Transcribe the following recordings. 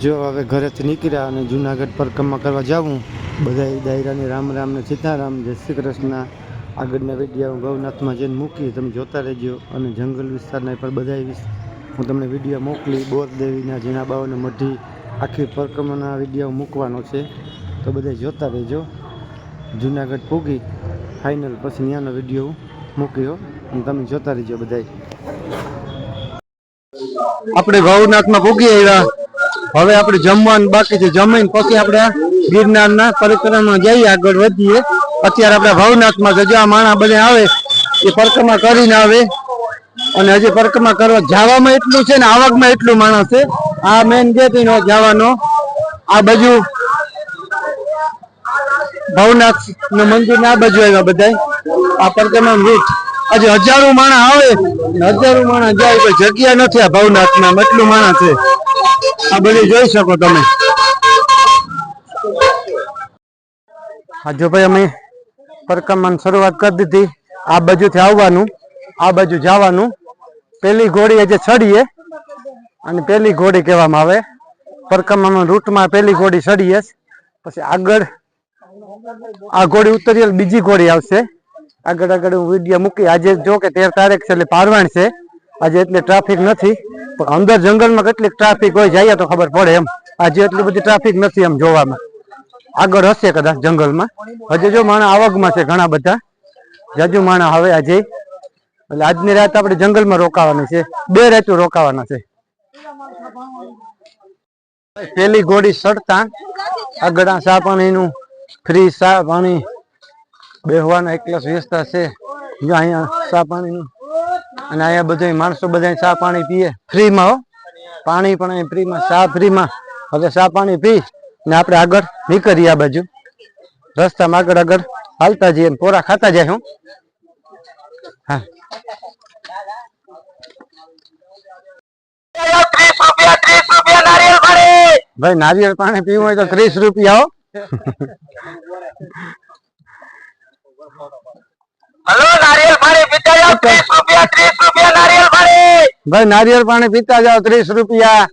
જો હવે ઘરેથી નીકળ્યા અને જુનાગઢ પરિક્રમા કરવા જાવું બધા દાયરાની રામ રામ ને સીતારામ, જય શ્રી કૃષ્ણ. આગળના વીડિયો હું ગૌનાથમાં જઈને મૂકી તમે જોતા રહેજો. અને જંગલ વિસ્તારના પર બધા હું તમને વીડિયો મોકલી બોરદેવીના બાવને મઢી આખી પરિક્રમાના વીડિયો મૂકવાનો છે. તો બધા જોતા રહેજો. જુનાગઢ પૂગી ફાઇનલ પછી ત્યાંનો વીડિયો મૂક્યો. અને તમે જોતા રહેજો બધાય. આપણે ભવનાથમાં પૂગી આવ્યા. હવે આપણે જમવાનું બાકી છે. જમીન પછી આપણે ગિરનારના પરિક્રમા જઈએ, આગળ વધીએ. અત્યારે આપણે ભવનાથમાં છે. જો આ માણસ આવે, એ પરિક્રમા કરીને આવે. અને હજી પરિક્રમા કરવા જવામાં એટલું છે ને આવકમાં એટલું માણસ છે. આ મેન ગેટ નો જવાનો. આ બાજુ ભવનાથનું મંદિર ને આ બાજુ આવ્યા બધા આ પરિક્રમા રૂટ હજી હજારો માણસ આવે હજારો માણસ જાય કોઈ જગ્યા નથી આ ભવનાથમાં, એટલું માણસ છે. આ બધી જોઈ શકો તમે. હા, જો ભાઈ અમે પરિક્રમાની શરૂઆત કરી દીધી. આ બાજુથી આવવાનું, આ બાજુ જવાનું. પેલી ઘોડી આજે ચડીએ અને પેલી ઘોડી કહેવામાં આવે. પરિક્રમામાં રૂટમાં પેલી ઘોડી ચડીએ. પછી આગળ આ ઘોડી ઉતરીએ, બીજી ઘોડી આવશે. આગળ આગળ હું વીડિયો મૂકી આજે જો કે તેર તારીખ છે એટલે પારવાણ છે. આજે એટલે ટ્રાફિક નથી. પણ અંદર જંગલમાં કેટલીક ટ્રાફિક હોય જઈએ તો ખબર પડે એમ. આજે એટલી બધી ટ્રાફિક નથી એમ જોવામાં. આગળ હશે કદાચ જંગલમાં. હજુ જો માણસ આવકમાં છે ઘણા બધા. જાજુ માણસ હવે આજે એટલે આજની રાત આપણે જંગલમાં રોકાવાની છે. બે રાતો રોકાવાના છે. પેલી ઘોડી સડતા. આગળ ચા પાણીનું ફ્રી ચા પાણી બેહવાના એકલા વ્યવસ્થા છે. અહીંયા ચા પાણીનું અને અહીંયા બધા માણસો બધા ચા પાણી પીએ. ફ્રીમાં હો. પાણી પણ અહીં ફ્રીમાં ચા ફ્રીમાં હવે ચા પાણી પી ને આપણે આગળ નીકળીએ આ બાજુ. રસ્તામાં આગળ આગળ હાલતા જઈએ પોરા ખાતા જાય હું. હા. ભાઈ નારિયેળ પાણી પીવું હોય તો ત્રીસ રૂપિયા હો. હલો નારિયેળ પાણી પીતા જાઓ ત્રીસ રૂપિયા ત્રીસ રૂપિયા નારિયેળ પાણી. ભાઈ નારિયેળ પાણી પીતા જાઓ ત્રીસ રૂપિયા.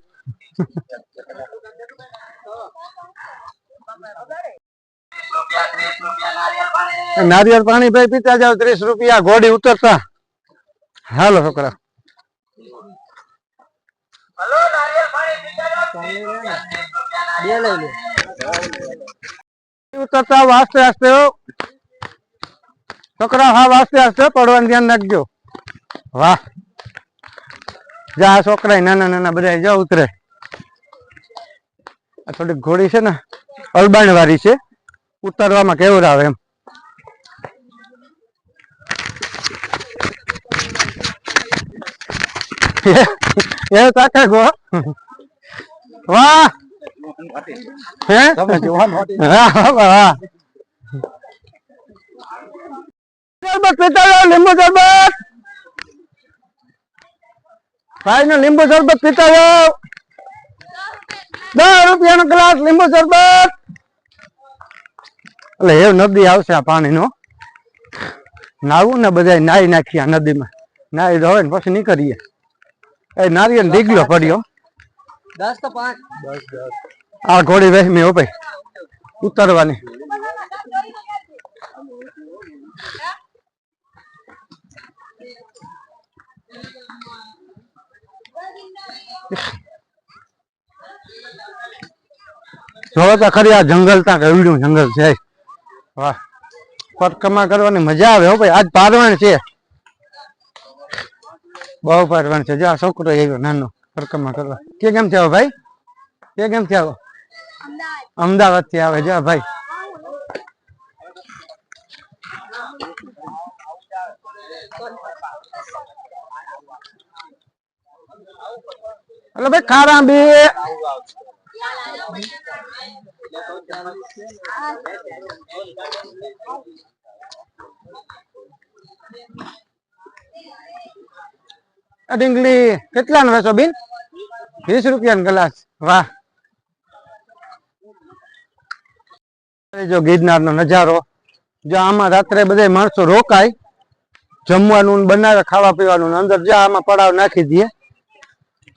રૂપિયા ત્રીસ રૂપિયા નારિયેળ પાણી નારિયેળ પાણી ભાઈ પીતા જાઓ ત્રીસ રૂપિયા. ઘોડી ઉતરતા. હાલો છોકરા. હલો નારિયેળ પાણી છોકરા હા વાસ્તે હશે પડવાનું ધ્યાન રાખજો. વાહ. જા છોકરા નાના નાના બધા જા ઉતરે. આ થોડીક ઘોડી છે ને અલબાણ વાળી છે. ઉતરવામાં કેવું આવે એમ. એ કાકા ગો વાહ. હે? વાહ. શરબત પીતા જાઓ લીંબુ શરબત ભાઈ ને લીંબુ શરબત પીતા જાઓ દસ રૂપિયાનો ગ્લાસ લીંબુ શરબત એટલે એ નદી આવશે આ પાણી નો નાવું ને બધા નાઈ નાખીએ આ નદીમાં નાઈ ધોવે ને પછી નીકળીએ એ નારિયેળ ડીગલો પડ્યો દસ તો પાંચ આ ઘોડી વહેમી હો ભાઈ ઉતરવાની જોવો તો ખરી આ જંગલ ત્યાં કેવડું જંગલ છે. વાહ. પરિક્રમા કરવાની મજા આવે હો ભાઈ. આજ પારવણ છે. બહુ પારવણ છે. જો આ છોકરો આવ્યો નાનો પરિક્રમા કરવા. કે કેમ થયો ભાઈ? કે કેમ થયો અમદાવાદ. થી આવે જો ભાઈ. એટલે ભાઈ ખારા બે ડીંગલી કેટલા નો વેચો બિન? વીસ રૂપિયા ગ્લાસ. વાહ. જો ગિરનાર નો નજારો. જો આમાં રાત્રે બધા માણસો રોકાય, જમવાનું ને બનાવે, ખાવા પીવાનું ને અંદર જો આમાં પડાવ નાખી દઈએ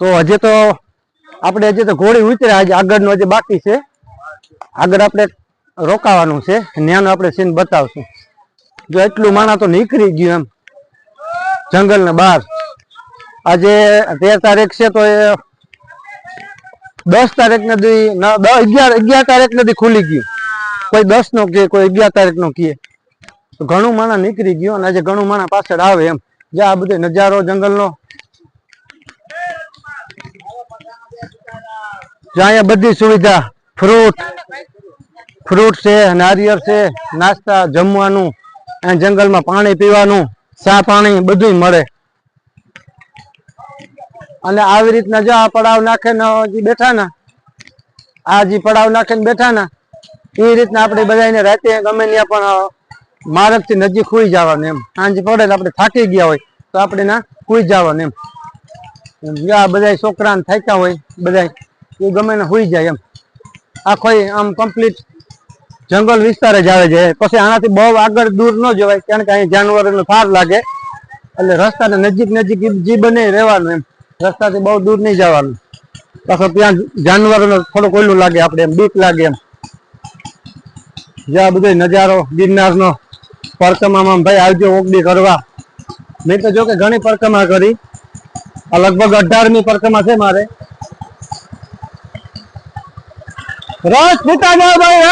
તો હજી તો આપણે હજી તો ઘોડી ઉતર્યા, હજી આગળનું હજી બાકી છે. આગળ આપણે રોકાવાનું છે. ત્યાંનું આપણે સીન બતાવશું. જો એટલું માણા તો નીકળી ગયું એમ. જંગલ ને બહાર. આજે તેર તારીખ છે તો એ દસ તારીખ નથી અગિયાર અગિયાર તારીખ નથી ખુલી ગયું. કોઈ દસ નો કે કોઈ અગિયાર તારીખ નો કહે ઘણું માણા નીકળી ગયું અને આજે ઘણું માણા પાછળ આવે એમ. જે આ બધો નજારો જંગલનો જો અહીંયા બધી સુવિધા ફ્રૂટ ફ્રૂટ છે, નારિયેળ છે, નાસ્તા, જમવાનું અને જંગલમાં પાણી પીવાનું, ચા પાણી બધું મળે. અને આવી રીતના જો આ પડાવ નાખીને હજી બેઠા ને આ જે પડાવ નાખીને બેઠા ને એ રીતના આપણે બધાને રાતે ગમે ત્યાં પણ મારકથી નજીક સુઈ જવાનું એમ. સાંજ પડે આપણે થાકી ગયા હોય, તો આપણે ના સુઈ જવાનું એમ. જો આ બધા છોકરાને થાક્યા હોય બધા એ ગમે ને હુઈ જાય એમ. આખો આમ કમ્પ્લીટ જંગલ વિસ્તાર જ આવે છે. પછી આનાથી બહુ આગળ દૂર ન જવાય, કારણ કે અહીં જાનવરોને ફાર લાગે. એટલે રસ્તાને નજીક નજીક જી બને રહેવાનું એમ. રસ્તાથી બહુ દૂર નહીં જવાનું. પાછો ત્યાં જાનવરોને થોડોક ઓલું લાગે આપણે એમ, બીક લાગે એમ. જે આ બધો નજારો, ગિરનારનો પરકમામાં ભાઈ આવજો ઓગડી કરવા. મેં તો જો કે ઘણી પરકમા કરી. આ લગભગ અઢારમી પરકમા છે મારે. રસ પીતા જાઓ ભાઈ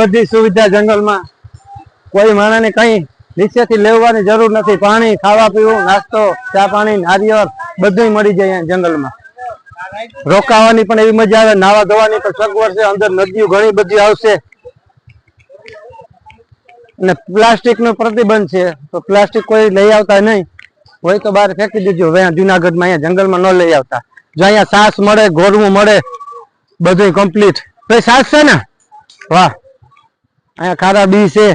બધે સુવિધા જંગલમાં. કોઈ માણસને કઈ નીચેથી લેવાની જરૂર નથી. પાણી, ખાવા પીવું, નાસ્તો, ચા પાણી, નારિયેળ બધું મળી જાય અહીંયા જંગલમાં. રોકાવાની પણ એવી મજા આવે. નાવા ધોવાની પણ સગવડ છે અંદર નદીઓ ઘણી બધી આવશે. અને પ્લાસ્ટિક નો પ્રતિબંધ છે. તો પ્લાસ્ટિક કોઈ લઈ આવતા નહીં. હોય તો બહાર ફેંકી દેજો. હવે જુનાગઢમાં અહીંયા જંગલમાં ન લઈ આવતા. જો અહીંયા સાસ મળે, ગોરવું મળે બધું કમ્પ્લીટ તો સાસ છે ને? વાહ. અહીંયા ખારા બી છે.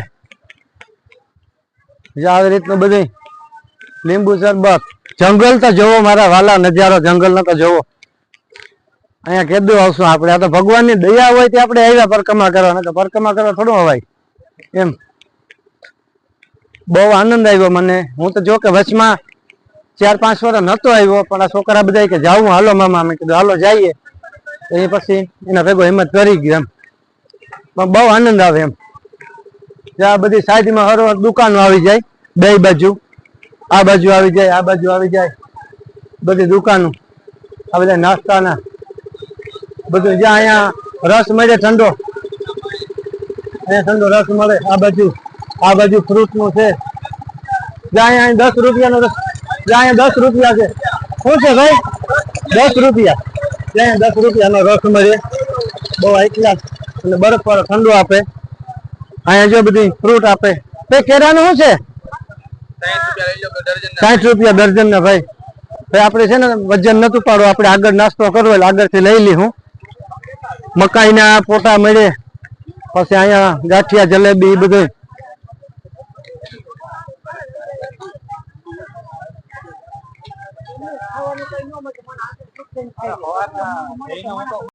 આવી રીતનું બધું લીંબુ શરબત. જંગલ તો જોવો મારા વાલા, નજારો જંગલ તો જોવો. અહીંયા કેદું આવશું આપણે. આ તો ભગવાનની દયા હોય તે આપણે આવ્યા પરકમા કરવા. તો પરકમા કરવા થોડું અવાય એમ. બહુ આનંદ આવ્યો મને. હું તો જો કે વચમાં ચાર, પાંચ વર્ષ નતો આવ્યો, પણ આ છોકરા બધા કે જાવું હાલો મામા, મેં કીધું, હાલો જઈએ. એ પછી એના ભેગો હિંમત કરી ગયો એમ. પણ બહુ આનંદ આવે એમ. ત્યાં બધી સાઈડમાં હર હર દુકાનો આવી જાય, બે બાજુ, આ બાજુ આવી જાય, આ બાજુ આવી જાય, બધી દુકાનો. આ બધા નાસ્તાના, બધું જ્યાં અહીંયા રસ મળે ઠંડો, અહીંયા ઠંડો રસ મળે, આ બાજુ આ બાજુ ફ્રૂટનું છે. જ્યાં અહીંયા દસ રૂપિયાનો રસ અહીંયા દસ રૂપિયા છે. શું છે ભાઈ? દસ રૂપિયા. ત્યાં દસ રૂપિયાનો રસ મળે. બહુ ક્લાસ અને બરફ વાળો ઠંડો આપે. અહીંયા જો બધી ફ્રૂટ આપે. તો કેરાનું શું છે? સાઠ રૂપિયા દર્જન ને ભાઈ. ભાઈ, આપણે છે ને વજન નતું પાડવું. આપણે આગળ નાસ્તો કરવો એટલે આગળથી લઈ લી હું. મકાઈના પોટા મળે. પછી અહીંયા ગાંઠિયા, જલેબી એ બધું